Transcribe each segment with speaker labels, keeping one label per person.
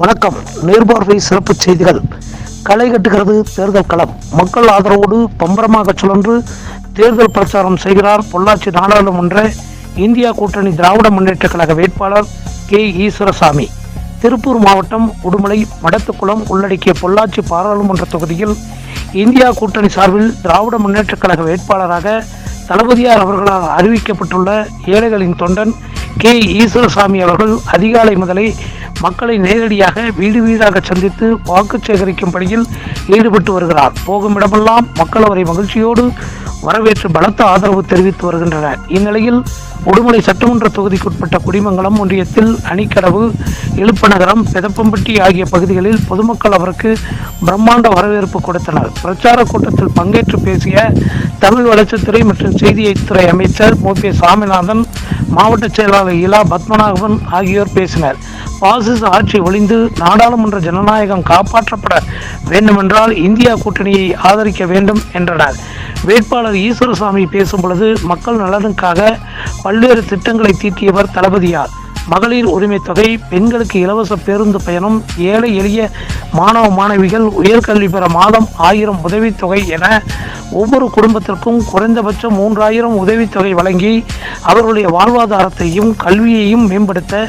Speaker 1: வணக்கம். நேர்பார்வை சிறப்பு செய்திகள். களை கட்டுகிறது தேர்தல் களம். மக்கள் ஆதரவோடு பம்பரமாக சுழன்று தேர்தல் பிரச்சாரம் செய்கிறார் பொள்ளாச்சி நாடாளுமன்ற இந்தியா கூட்டணி திராவிட முன்னேற்ற கழக வேட்பாளர் கே. ஈஸ்வரசாமி. திருப்பூர் மாவட்டம் உடுமலை மடத்துக்குளம் உள்ளடக்கிய பொள்ளாச்சி பாராளுமன்ற தொகுதியில் இந்தியா கூட்டணி சார்பில் திராவிட முன்னேற்ற கழக வேட்பாளராக தளபதியார் அவர்களால் அறிவிக்கப்பட்டுள்ள ஏழைகளின் தொண்டன் கே. ஈஸ்வரசாமி அவர்கள் அதிகாலை முதலே மக்களை நேரடியாக வீடு வீடாக சந்தித்து வாக்கு சேகரிக்கும் பணியில் ஈடுபட்டு வருகிறார். போகும் இடமெல்லாம் மக்கள் அவரை மகிழ்ச்சியோடு வரவேற்று பலத்த ஆதரவு தெரிவித்து வருகின்றனர். இந்நிலையில் உடுமலை சட்டமன்ற தொகுதிக்குட்பட்ட குடிமங்கலம் ஒன்றியத்தில் அணிக்கடவு இழுப்பநகரம் பெதப்பம்பட்டி ஆகிய பகுதிகளில் பொதுமக்கள் அவருக்கு பிரம்மாண்ட வரவேற்பு கொடுத்தனர். பிரச்சார கூட்டத்தில் பங்கேற்று பேசிய தமிழ் வளர்ச்சித்துறை மற்றும் செய்தித்துறை அமைச்சர் மு. பி. சாமிநாதன் மாவட்ட செயலாளர் இலா பத்மநாபன் ஆகியோர் பேசினர். பாசிச ஆட்சி ஒழிந்து நாடாளுமன்ற ஜனநாயகம் காப்பாற்றப்பட வேண்டுமென்றால் இந்தியா கூட்டணியை ஆதரிக்க வேண்டும் என்றனர். வேட்பாளர் ஈஸ்வரசாமி பேசும் பொழுது மக்கள் நலனுக்காக பல்வேறு திட்டங்களை தீட்டியவர் தளபதியார். மகளிர் உரிமை தொகை பெண்களுக்கு இலவச பேருந்து பயணம் ஏழை எளிய மாணவ மாணவிகள் உயர்கல்வி பெற மாதம் ஆயிரம் உதவித்தொகை என ஒவ்வொரு குடும்பத்திற்கும் குறைந்தபட்சம் மூன்றாயிரம் உதவித்தொகை வழங்கி அவர்களுடைய வாழ்வாதாரத்தையும் கல்வியையும் மேம்படுத்த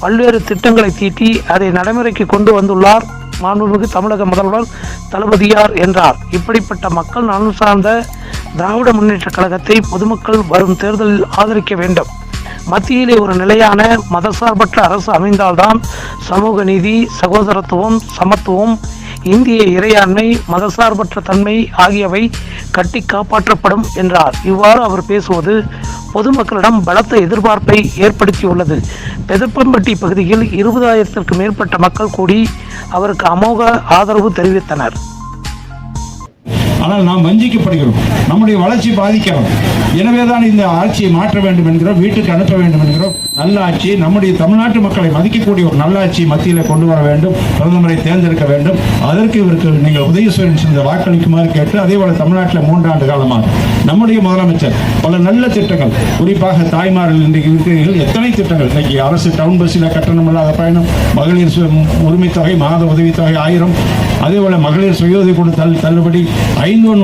Speaker 1: பல்வேறு திட்டங்களை தீட்டி அதை நடைமுறைக்கு கொண்டு வந்துள்ளார் மாண்புமிகு தமிழக முதல்வர் தளபதியார் என்றார். இப்படிப்பட்ட மக்கள் நலன் சார்ந்த திராவிட முன்னேற்ற கழகத்தை பொதுமக்கள் வரும் தேர்தலில் ஆதரிக்க வேண்டும். மத்தியிலே ஒரு நிலையான மதசார்பற்ற அரசு அமைந்தால்தான் சமூக நீதி சகோதரத்துவம் சமத்துவம் இந்திய இறையாண்மை மதசார்பற்ற தன்மை ஆகியவை கட்டி காப்பாற்றப்படும் என்றார். இவ்வாறு அவர் பேசுவது பொதுமக்களிடம் பலத்த எதிர்பார்ப்பை ஏற்படுத்தியுள்ளது. பெதப்பம்பட்டி பகுதியில் இருபதாயிரத்திற்கு மேற்பட்ட மக்கள் கூடி அவருக்கு அமோக ஆதரவு தெரிவித்தனர்.
Speaker 2: ஆனால் நாம் வஞ்சிக்கப்படுகிறோம். நம்முடைய வளர்ச்சி பாதிக்கிறோம். எனவே தான் இந்த ஆட்சியை மாற்ற வேண்டும் என்கிறோம் வீட்டுக்கு அனுப்ப வேண்டும் என்கிறோம். நல்ல ஆட்சி நம்முடைய தமிழ்நாட்டு மக்களை மதிக்கக்கூடிய ஒரு நல்ல ஆட்சி மத்தியில் கொண்டு வர வேண்டும் பிரதமரை தேர்ந்தெடுக்க வேண்டும். அதற்கு இவருக்கு நீங்கள் உதயசூரன் சென்ற வாக்களிக்குமாறு கேட்டு அதே போல தமிழ்நாட்டில் மூன்றாண்டு காலமாக நம்முடைய முதலமைச்சர் பல நல்ல திட்டங்கள் குறிப்பாக தாய்மார்கள் இன்றைக்கு இருக்கிறீர்கள். எத்தனை திட்டங்கள்? இன்னைக்கு அரசு டவுன் பஸ்ஸில் கட்டணம் இல்லாத பயணம் மகளிர் உரிமைத்தொகை தொகை மாத உதவித்தொகை ஆயிரம் அதே போல மகளிர் சுயோதை கொடுத்தால் தள் தள்ளுபடி ஐந்து ஒன்று